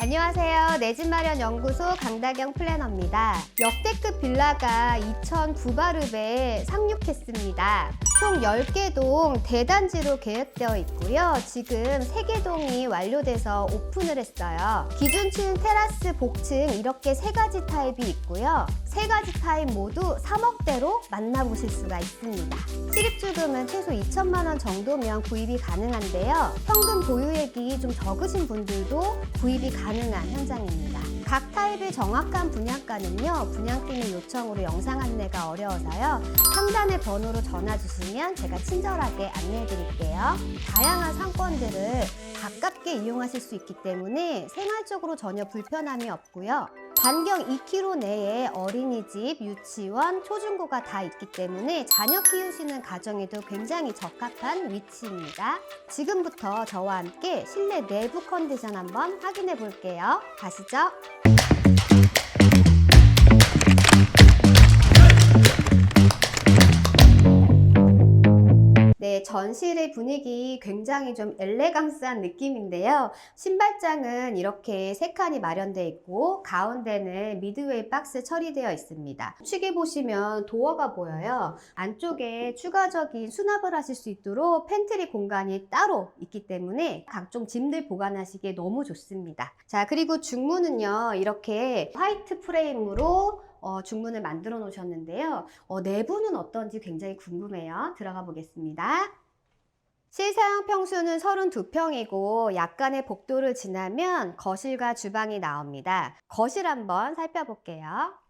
안녕하세요. 내 집 마련 연구소 강다경 플래너입니다. 역대급 빌라가 2천 부바르베에 상륙했습니다. 총 10개 동 대단지로 계획되어 있고요. 지금 3개 동이 완료돼서 오픈을 했어요. 기준층, 테라스, 복층 이렇게 세 가지 타입이 있고요. 세 가지 타입 모두 3억대로 만나보실 수가 있습니다. 실입주금은 최소 2천만 원 정도면 구입이 가능한데요. 현금 보유액이 좀 적으신 분들도 구입이 가능한 현장입니다. 각 타입의 정확한 분양가는요, 분양팀의 요청으로 영상 안내가 어려워서요, 상단의 번호로 전화 주시면 제가 친절하게 안내해 드릴게요. 다양한 상권들을 가깝게 이용하실 수 있기 때문에 생활적으로 전혀 불편함이 없고요. 반경 2km 내에 어린이집, 유치원, 초중고가 다 있기 때문에 자녀 키우시는 가정에도 굉장히 적합한 위치입니다. 지금부터 저와 함께 실내 내부 컨디션 한번 확인해 볼게요. 가시죠. 전실의 분위기 굉장히 좀 엘레강스한 느낌인데요. 신발장은 이렇게 세 칸이 마련되어 있고 가운데는 미드웨이 박스 처리되어 있습니다. 우측에 보시면 도어가 보여요. 안쪽에 추가적인 수납을 하실 수 있도록 팬트리 공간이 따로 있기 때문에 각종 짐들 보관하시기에 너무 좋습니다. 자, 그리고 중문은요. 이렇게 화이트 프레임으로 어, 중문을 만들어 놓으셨는데요. 어, 내부는 어떤지 굉장히 궁금해요. 들어가 보겠습니다. 실사용 평수는 32평이고 약간의 복도를 지나면 거실과 주방이 나옵니다. 거실 한번 살펴볼게요.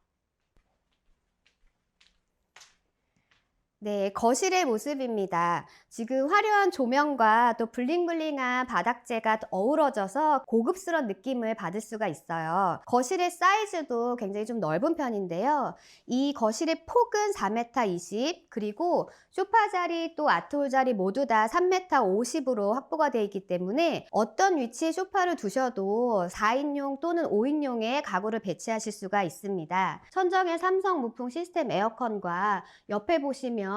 네, 거실의 모습입니다. 지금 화려한 조명과 또 블링블링한 바닥재가 어우러져서 고급스러운 느낌을 받을 수가 있어요. 거실의 사이즈도 굉장히 좀 넓은 편인데요. 이 거실의 폭은 4m 20, 그리고 소파 자리 또 아트홀 자리 모두 다 3m 50으로 확보가 되어 있기 때문에 어떤 위치에 소파를 두셔도 4인용 또는 5인용의 가구를 배치하실 수가 있습니다. 천정에 삼성 무풍 시스템 에어컨과 옆에 보시면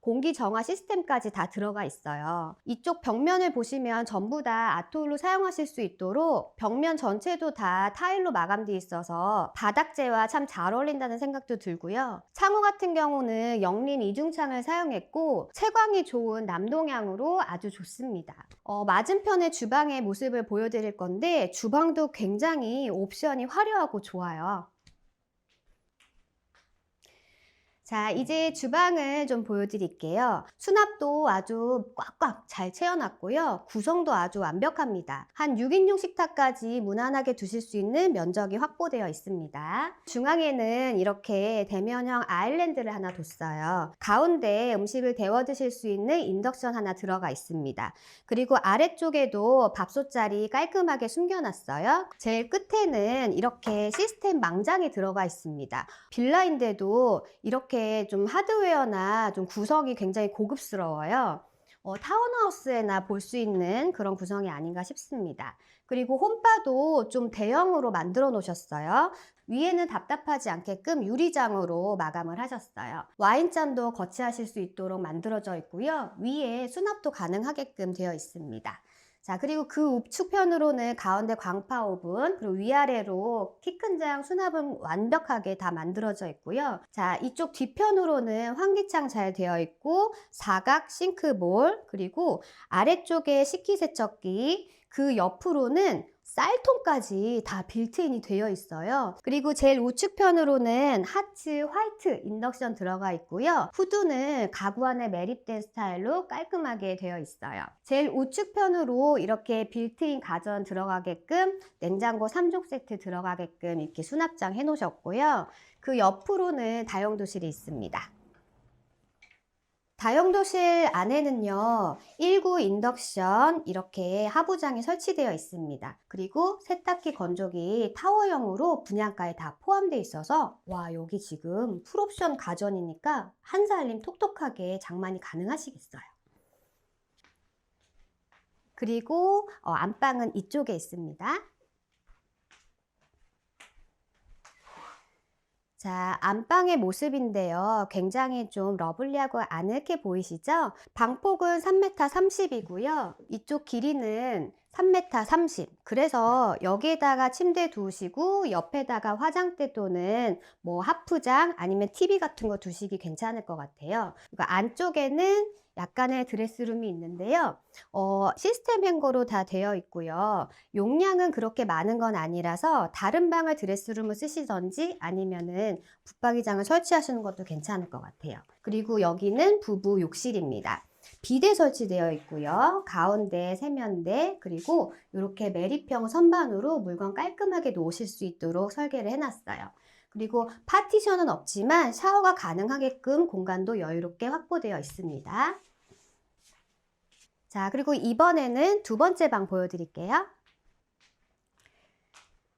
공기 정화 시스템까지 다 들어가 있어요. 이쪽 벽면을 보시면 전부 다 아트홀로 사용하실 수 있도록 벽면 전체도 다 타일로 마감되어 있어서 바닥재와 참 잘 어울린다는 생각도 들고요. 창호 같은 경우는 영림 이중창을 사용했고 채광이 좋은 남동향으로 아주 좋습니다. 어, 맞은편의 주방의 모습을 보여드릴 건데 주방도 굉장히 옵션이 화려하고 좋아요. 자, 이제 주방을 좀 보여드릴게요. 수납도 아주 꽉꽉 잘 채워놨고요. 구성도 아주 완벽합니다. 한 6인용 식탁까지 무난하게 두실 수 있는 면적이 확보되어 있습니다. 중앙에는 이렇게 대면형 아일랜드를 하나 뒀어요. 가운데 음식을 데워 드실 수 있는 인덕션 하나 들어가 있습니다. 그리고 아래쪽에도 밥솥자리 깔끔하게 숨겨놨어요. 제일 끝에는 이렇게 시스템 망장이 들어가 있습니다. 빌라인데도 이렇게 좀 하드웨어나 좀 구성이 굉장히 고급스러워요. 어, 타운하우스에나 볼 수 있는 그런 구성이 아닌가 싶습니다. 그리고 홈바도 좀 대형으로 만들어 놓으셨어요. 위에는 답답하지 않게끔 유리장으로 마감을 하셨어요. 와인잔도 거치하실 수 있도록 만들어져 있고요. 위에 수납도 가능하게끔 되어 있습니다. 자, 그리고 그 우측편으로는 가운데 광파 오븐, 그리고 위아래로 키 큰 장 수납은 완벽하게 다 만들어져 있고요. 자, 이쪽 뒤편으로는 환기창 잘 되어 있고, 사각 싱크볼, 그리고 아래쪽에 식기세척기, 그 옆으로는 쌀통까지 다 빌트인이 되어 있어요. 그리고 제일 우측편으로는 하츠 화이트 인덕션 들어가 있고요. 후드는 가구 안에 매립된 스타일로 깔끔하게 되어 있어요. 제일 우측편으로 이렇게 빌트인 가전 들어가게끔 냉장고 3종 세트 들어가게끔 이렇게 수납장 해 놓으셨고요. 그 옆으로는 다용도실이 있습니다. 다용도실 안에는요, 1구 인덕션 이렇게 하부장이 설치되어 있습니다. 그리고 세탁기 건조기 타워형으로 분양가에 다 포함되어 있어서 와, 여기 지금 풀옵션 가전이니까 한 살림 톡톡하게 장만이 가능하시겠어요. 그리고 어, 안방은 이쪽에 있습니다. 자, 안방의 모습인데요. 굉장히 좀 러블리하고 아늑해 보이시죠? 방폭은 3m 30이고요. 이쪽 길이는 3m 30. 그래서 여기에다가 침대 두시고 옆에다가 화장대 또는 뭐 하프장 아니면 TV 같은 거 두시기 괜찮을 것 같아요. 그리고 안쪽에는 약간의 드레스룸이 있는데요. 어, 시스템 행거로 다 되어 있고요. 용량은 그렇게 많은 건 아니라서 다른 방을 드레스룸을 쓰시던지 아니면은 붙박이장을 설치하시는 것도 괜찮을 것 같아요. 그리고 여기는 부부 욕실입니다. 비대 설치되어 있고요. 가운데 세면대 그리고 이렇게 메리평 선반으로 물건 깔끔하게 놓으실 수 있도록 설계를 해놨어요. 그리고 파티션은 없지만 샤워가 가능하게끔 공간도 여유롭게 확보되어 있습니다. 자, 그리고 이번에는 두 번째 방 보여드릴게요.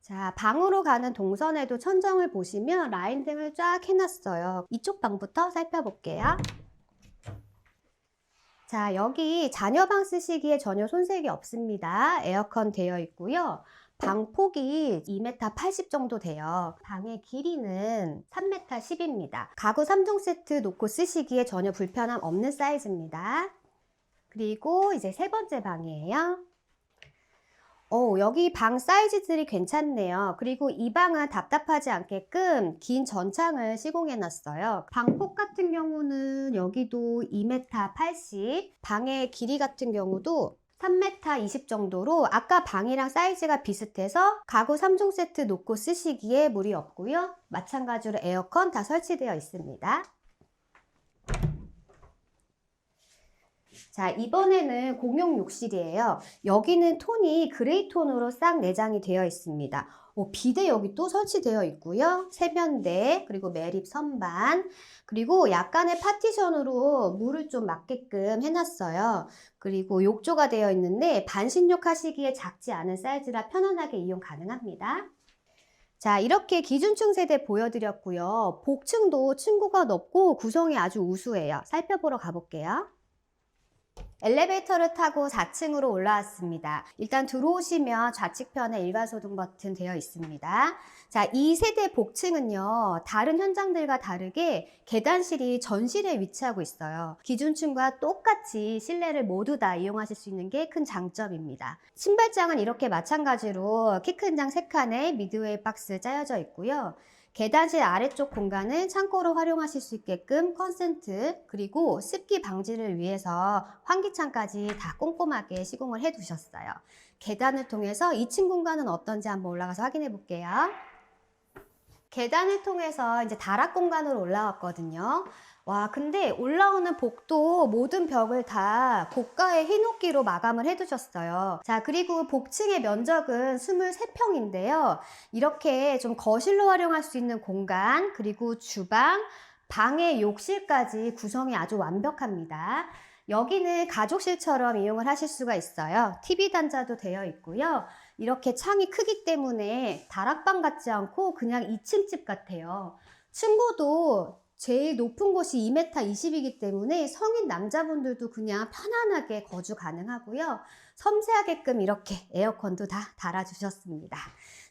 자, 방으로 가는 동선에도 천정을 보시면 라인 등을 쫙 해놨어요. 이쪽 방부터 살펴볼게요. 자, 여기 자녀방 쓰시기에 전혀 손색이 없습니다. 에어컨 되어 있고요. 방 폭이 2m 80 정도 돼요. 방의 길이는 3m 10입니다. 가구 3종 세트 놓고 쓰시기에 전혀 불편함 없는 사이즈입니다. 그리고 이제 세 번째 방이에요. 오, 여기 방 사이즈들이 괜찮네요. 그리고 이 방은 답답하지 않게끔 긴 전창을 시공해 놨어요. 방폭 같은 경우는 여기도 2m 80, 방의 길이 같은 경우도 3m 20 정도로 아까 방이랑 사이즈가 비슷해서 가구 3종 세트 놓고 쓰시기에 무리 없고요. 마찬가지로 에어컨 다 설치되어 있습니다. 자, 이번에는 공용 욕실이에요. 여기는 톤이 그레이 톤으로 싹 내장이 되어 있습니다. 오, 비대 여기 또 설치되어 있고요. 세면대, 그리고 매립 선반, 그리고 약간의 파티션으로 물을 좀 맞게끔 해놨어요. 그리고 욕조가 되어 있는데 반신욕 하시기에 작지 않은 사이즈라 편안하게 이용 가능합니다. 자, 이렇게 기준층 세대 보여드렸고요. 복층도 층고가 높고 구성이 아주 우수해요. 살펴보러 가볼게요. 엘리베이터를 타고 4층으로 올라왔습니다. 일단 들어오시면 좌측편에 일괄소등 버튼 되어 있습니다. 자, 이 세대 복층은요, 다른 현장들과 다르게 계단실이 전실에 위치하고 있어요. 기준층과 똑같이 실내를 모두 다 이용하실 수 있는 게 큰 장점입니다. 신발장은 이렇게 마찬가지로 키 큰 장 3칸에 미드웨이 박스 짜여져 있고요. 계단실 아래쪽 공간을 창고로 활용하실 수 있게끔 컨센트 그리고 습기 방지를 위해서 환기창까지 다 꼼꼼하게 시공을 해 두셨어요. 계단을 통해서 2층 공간은 어떤지 한번 올라가서 확인해 볼게요. 계단을 통해서 이제 다락 공간으로 올라왔거든요. 와, 근데 올라오는 복도 모든 벽을 다 고가의 흰옥기로 마감을 해두셨어요. 자, 그리고 복층의 면적은 23평인데요. 이렇게 좀 거실로 활용할 수 있는 공간, 그리고 주방, 방의 욕실까지 구성이 아주 완벽합니다. 여기는 가족실처럼 이용을 하실 수가 있어요. TV 단자도 되어 있고요. 이렇게 창이 크기 때문에 다락방 같지 않고 그냥 2층 집 같아요. 층고도 제일 높은 곳이 2m 20이기 때문에 성인 남자분들도 그냥 편안하게 거주 가능하고요. 섬세하게끔 이렇게 에어컨도 다 달아주셨습니다.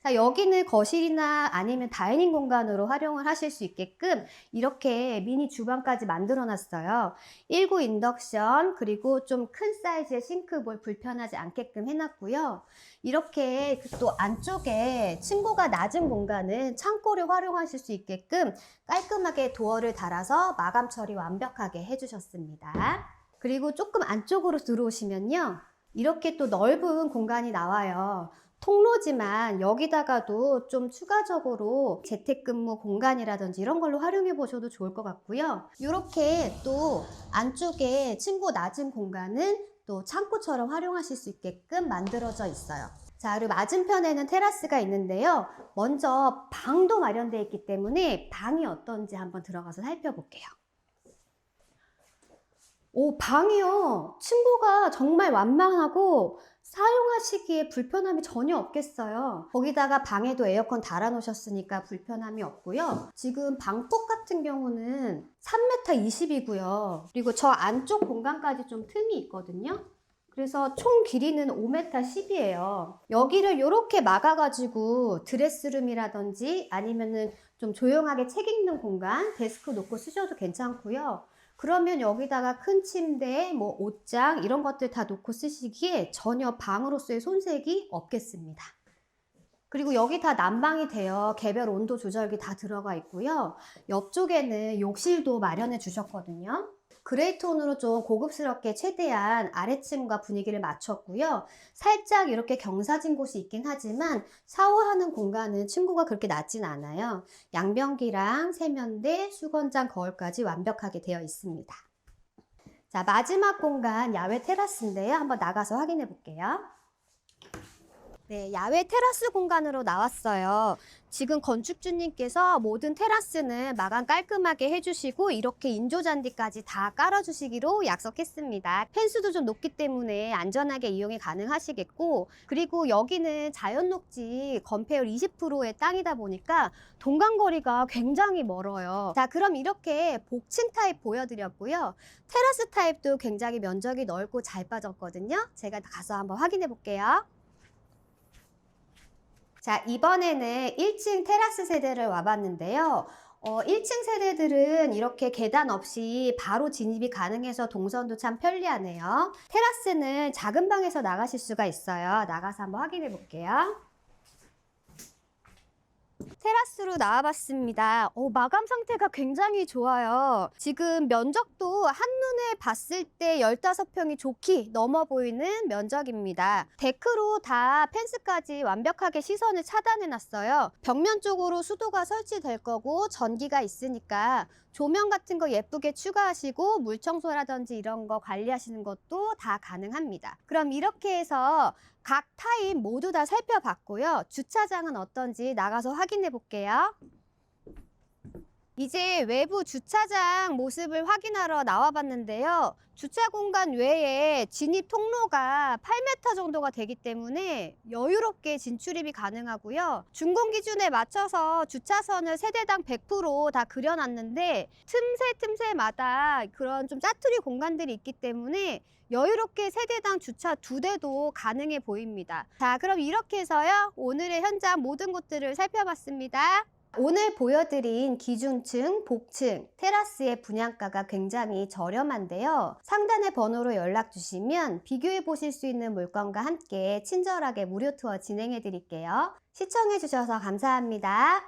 자, 여기는 거실이나 아니면 다이닝 공간으로 활용을 하실 수 있게끔 이렇게 미니 주방까지 만들어 놨어요. 19 인덕션, 그리고 좀 큰 사이즈의 싱크볼 불편하지 않게끔 해놨고요. 이렇게 또 안쪽에 층고가 낮은 공간은 창고를 활용하실 수 있게끔 깔끔하게 도어를 달아서 마감 처리 완벽하게 해주셨습니다. 그리고 조금 안쪽으로 들어오시면요. 이렇게 또 넓은 공간이 나와요. 통로지만 여기다가도 좀 추가적으로 재택근무 공간이라든지 이런 걸로 활용해 보셔도 좋을 것 같고요. 이렇게 또 안쪽에 층고 낮은 공간은 또 창고처럼 활용하실 수 있게끔 만들어져 있어요. 자, 그리고 맞은편에는 테라스가 있는데요. 먼저 방도 마련되어 있기 때문에 방이 어떤지 한번 들어가서 살펴볼게요. 오, 방이요. 층고가 정말 완만하고 사용하시기에 불편함이 전혀 없겠어요. 거기다가 방에도 에어컨 달아놓으셨으니까 불편함이 없고요. 지금 방폭 같은 경우는 3m 20이고요. 그리고 저 안쪽 공간까지 좀 틈이 있거든요. 그래서 총 길이는 5m 10이에요. 여기를 이렇게 막아가지고 드레스룸이라든지 아니면은 좀 조용하게 책 읽는 공간, 데스크 놓고 쓰셔도 괜찮고요. 그러면 여기다가 큰 침대, 뭐 옷장 이런 것들 다 놓고 쓰시기에 전혀 방으로서의 손색이 없겠습니다. 그리고 여기 다 난방이 되어 개별 온도 조절기 다 들어가 있고요. 옆쪽에는 욕실도 마련해 주셨거든요. 그레이 톤으로 좀 고급스럽게 최대한 아래층과 분위기를 맞췄고요. 살짝 이렇게 경사진 곳이 있긴 하지만 샤워하는 공간은 층고가 그렇게 낮진 않아요. 양변기랑 세면대, 수건장, 거울까지 완벽하게 되어 있습니다. 자, 마지막 공간 야외 테라스인데요. 한번 나가서 확인해 볼게요. 네, 야외 테라스 공간으로 나왔어요. 지금 건축주님께서 모든 테라스는 마감 깔끔하게 해주시고 이렇게 인조잔디까지 다 깔아주시기로 약속했습니다. 펜스도 좀 높기 때문에 안전하게 이용이 가능하시겠고 그리고 여기는 자연녹지 건폐율 20%의 땅이다 보니까 동간거리가 굉장히 멀어요. 자, 그럼 이렇게 복층 타입 보여드렸고요. 테라스 타입도 굉장히 면적이 넓고 잘 빠졌거든요. 제가 가서 한번 확인해 볼게요. 자, 이번에는 1층 테라스 세대를 와봤는데요. 어, 1층 세대들은 이렇게 계단 없이 바로 진입이 가능해서 동선도 참 편리하네요. 테라스는 작은 방에서 나가실 수가 있어요. 나가서 한번 확인해 볼게요. 테라스로 나와봤습니다. 어, 마감 상태가 굉장히 좋아요. 지금 면적도 한눈에 봤을 때 15평이 좋게 넘어 보이는 면적입니다. 데크로 다 펜스까지 완벽하게 시선을 차단해 놨어요. 벽면 쪽으로 수도가 설치될 거고 전기가 있으니까 조명 같은 거 예쁘게 추가하시고 물 청소라든지 이런 거 관리하시는 것도 다 가능합니다. 그럼 이렇게 해서 각 타입 모두 다 살펴봤고요. 주차장은 어떤지 나가서 확인해 볼게요. 이제 외부 주차장 모습을 확인하러 나와 봤는데요. 주차 공간 외에 진입 통로가 8m 정도가 되기 때문에 여유롭게 진출입이 가능하고요. 준공 기준에 맞춰서 주차선을 세대당 100%다 그려놨는데 틈새 틈새마다 그런 좀 짜투리 공간들이 있기 때문에 여유롭게 세대당 주차 두 대도 가능해 보입니다. 자, 그럼 이렇게 해서요. 오늘의 현장 모든 곳들을 살펴봤습니다. 오늘 보여드린 기준층, 복층, 테라스의 분양가가 굉장히 저렴한데요. 상단의 번호로 연락 주시면 비교해 보실 수 있는 물건과 함께 친절하게 무료 투어 진행해 드릴게요. 시청해 주셔서 감사합니다.